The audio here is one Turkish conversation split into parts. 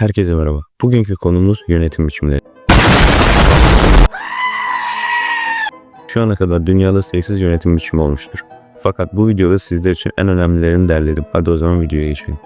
Herkese merhaba. Bugünkü konumuz yönetim biçimleri. Şu ana kadar dünyada sayısız yönetim biçimi olmuştur. Fakat bu videoda sizler için en önemlilerini derledim. Hadi o zaman videoya geçelim.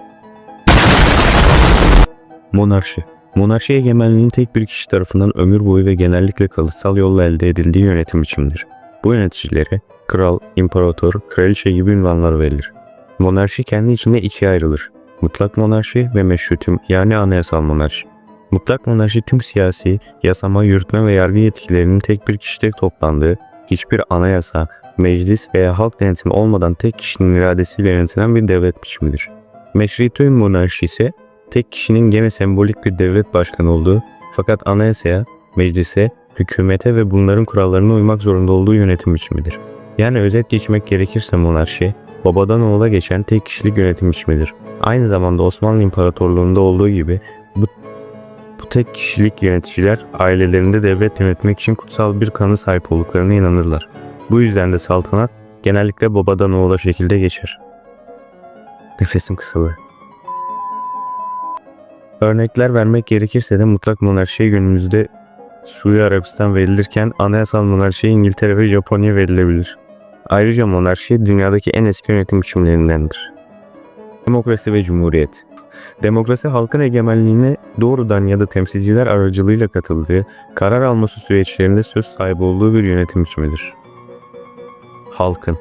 Monarşi. Monarşi egemenliğin tek bir kişi tarafından ömür boyu ve genellikle kalıtsal yolla elde edildiği yönetim biçimidir. Bu yöneticilere kral, imparator, kraliçe gibi ünvanlar verilir. Monarşi kendi içinde ikiye ayrılır. Mutlak monarşi ve meşrutum yani anayasal monarşi. Mutlak monarşi tüm siyasi, yasama, yürütme ve yargı yetkilerinin tek bir kişide toplandığı, hiçbir anayasa, meclis veya halk denetimi olmadan tek kişinin iradesiyle yönetilen bir devlet biçimidir. Meşrutiyum monarşi ise tek kişinin gene sembolik bir devlet başkanı olduğu fakat anayasaya, meclise, hükümete ve bunların kurallarına uymak zorunda olduğu yönetim biçimidir. Yani özet geçmek gerekirse monarşi, babadan oğula geçen tek kişilik yönetim biçimidir. Aynı zamanda Osmanlı İmparatorluğu'nda olduğu gibi bu, bu tek kişilik yöneticiler ailelerinde devlet yönetmek için kutsal bir kanı sahip olduklarına inanırlar. Bu yüzden de saltanat genellikle babadan oğula şekilde geçer. Nefesim kısıldı. Örnekler vermek gerekirse de mutlak monarşiye günümüzde Suudi Arabistan verilirken anayasal monarşiye İngiltere ve Japonya verilebilir. Ayrıca monarşi dünyadaki en eski yönetim biçimlerindendir. Demokrasi ve Cumhuriyet Demokrasi halkın egemenliğine doğrudan ya da temsilciler aracılığıyla katıldığı, karar alması süreçlerinde söz sahibi olduğu bir yönetim biçimidir. Halkın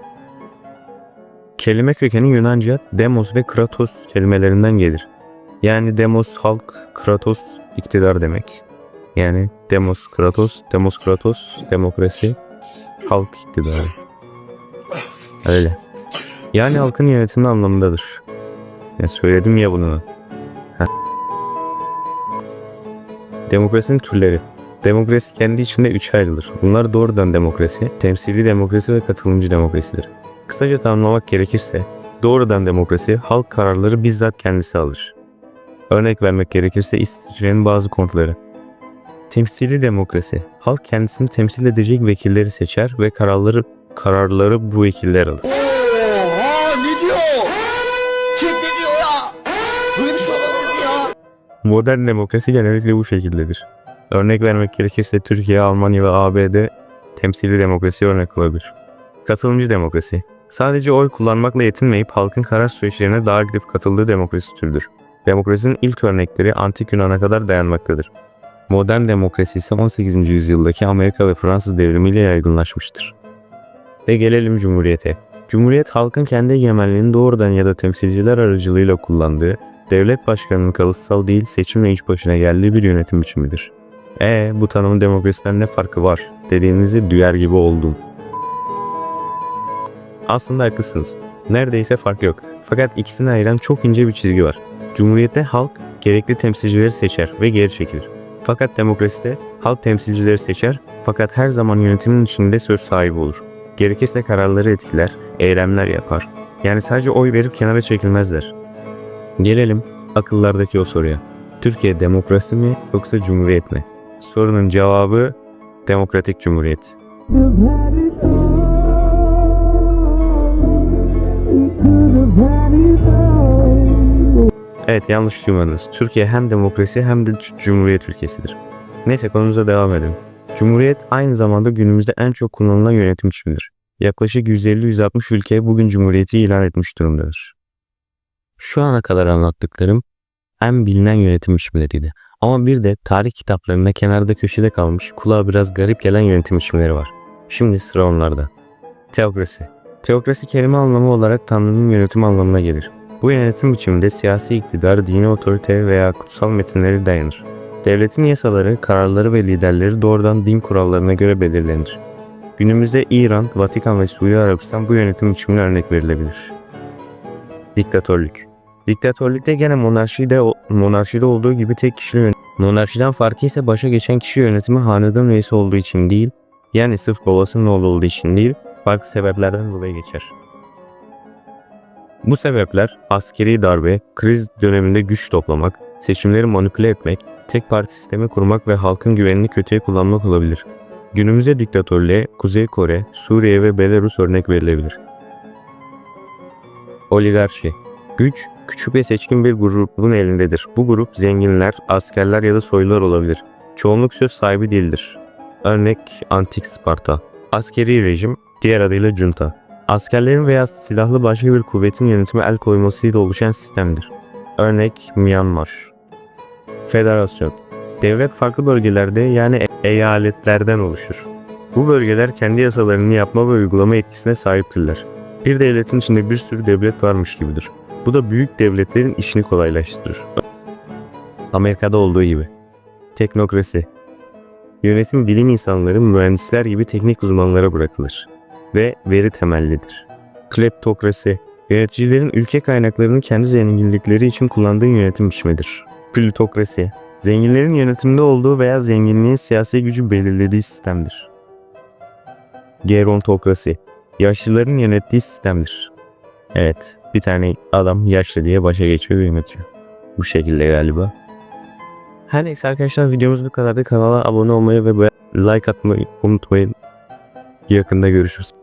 Kelime kökeni Yunanca demos ve kratos kelimelerinden gelir. Yani demos halk, kratos iktidar demek. Yani demos kratos, demos kratos demokrasi, halk iktidarı. Öyle. Yani halkın yönetimi anlamındadır. Ya söyledim ya bunu. Heh. Demokrasinin türleri. Demokrasi kendi içinde üçe ayrılır. Bunlar doğrudan demokrasi, temsili demokrasi ve katılımcı demokrasidir. Kısaca tanımlamak gerekirse, doğrudan demokrasi halk kararları bizzat kendisi alır. Örnek vermek gerekirse İsviçre'nin bazı kontları. Temsili demokrasi, halk kendisini temsil edecek vekilleri seçer ve kararları kararları bu vekiller alır. Oha ne diyor? Kim ne diyor ya? Böyle bir şey olabilir mi ya? Modern demokrasi genellikle bu şekildedir. Örnek vermek gerekirse Türkiye, Almanya ve ABD temsili demokrasi örnek olabilir. Katılımcı demokrasi. Sadece oy kullanmakla yetinmeyip halkın karar süreçlerine daha aktif katıldığı demokrasi türüdür. Demokrasinin ilk örnekleri antik Yunan'a kadar dayanmaktadır. Modern demokrasi ise 18. yüzyıldaki Amerika ve Fransız devrimiyle yaygınlaşmıştır. Ve gelelim Cumhuriyete. Cumhuriyet halkın kendi egemenliğini doğrudan ya da temsilciler aracılığıyla kullandığı, devlet başkanının kalıtsal değil seçim ve iş başına geldiği bir yönetim biçimidir. E bu tanımın demokrasiden ne farkı var dediğinizi duyar gibi oldum. Aslında haklısınız. Neredeyse fark yok. Fakat ikisini ayıran çok ince bir çizgi var. Cumhuriyette halk gerekli temsilcileri seçer ve geri çekilir. Fakat demokraside halk temsilcileri seçer fakat her zaman yönetimin içinde söz sahibi olur. Gerekirse kararları etkiler, eylemler yapar. Yani sadece oy verip kenara çekilmezler. Gelelim akıllardaki o soruya. Türkiye demokrasi mi yoksa cumhuriyet mi? Sorunun cevabı demokratik cumhuriyet. Evet yanlış duymadınız. Türkiye hem demokrasi hem de cumhuriyet ülkesidir. Neyse konumuza devam edelim. Cumhuriyet aynı zamanda günümüzde en çok kullanılan yönetim biçimidir. Yaklaşık 150-160 ülke bugün cumhuriyeti ilan etmiş durumdadır. Şu ana kadar anlattıklarım en bilinen yönetim biçimleriydi. Ama bir de tarih kitaplarında kenarda köşede kalmış kulağa biraz garip gelen yönetim biçimleri var. Şimdi sıra onlarda. Teokrasi. Teokrasi kelime anlamı olarak Tanrı'nın yönetimi anlamına gelir. Bu yönetim biçiminde siyasi iktidar, dini otorite veya kutsal metinleri dayanır. Devletin yasaları, kararları ve liderleri doğrudan din kurallarına göre belirlenir. Günümüzde İran, Vatikan ve Suudi Arabistan bu yönetim biçimine örnek verilebilir. Diktatörlük. Diktatörlükte gene monarşide, monarşide olduğu gibi tek kişili yönetim. Monarşiden farkı ise başa geçen kişi yönetimi hanedan üyesi olduğu için değil, yani sırf babasının oğlu olduğu için değil, farklı sebeplerden dolayı geçer. Bu sebepler askeri darbe, kriz döneminde güç toplamak, seçimleri manipüle etmek, tek parti sistemi kurmak ve halkın güvenini kötüye kullanmak olabilir. Günümüzde diktatörlüğe Kuzey Kore, Suriye ve Belarus örnek verilebilir. Oligarşi Güç, küçük ve seçkin bir grubun elindedir. Bu grup zenginler, askerler ya da soylular olabilir. Çoğunluk söz sahibi değildir. Örnek Antik Sparta. Askeri rejim, diğer adıyla junta. Askerlerin veya silahlı başka bir kuvvetin yönetime el koymasıyla oluşan sistemdir. Örnek Myanmar. Federasyon. Devlet farklı bölgelerde yani eyaletlerden oluşur. Bu bölgeler kendi yasalarını yapma ve uygulama etkisine sahiptirler. Bir devletin içinde bir sürü devlet varmış gibidir. Bu da büyük devletlerin işini kolaylaştırır. Amerika'da olduğu gibi. Teknokrasi. Yönetim bilim insanları, mühendisler gibi teknik uzmanlara bırakılır ve veri temellidir. Kleptokrasi. Yöneticilerin ülke kaynaklarını kendi zenginlikleri için kullandığı yönetim biçimidir. Plutokrasi. Zenginlerin yönetimde olduğu veya zenginliğin siyasi gücü belirlediği sistemdir. Gerontokrasi. Yaşlıların yönettiği sistemdir. Evet, bir tane adam yaşlı diye başa geçiyor ve yönetiyor. Bu şekilde galiba. Her neyse arkadaşlar videomuz bu kadardı. Kanala abone olmayı ve like atmayı unutmayın. Yakında görüşürüz.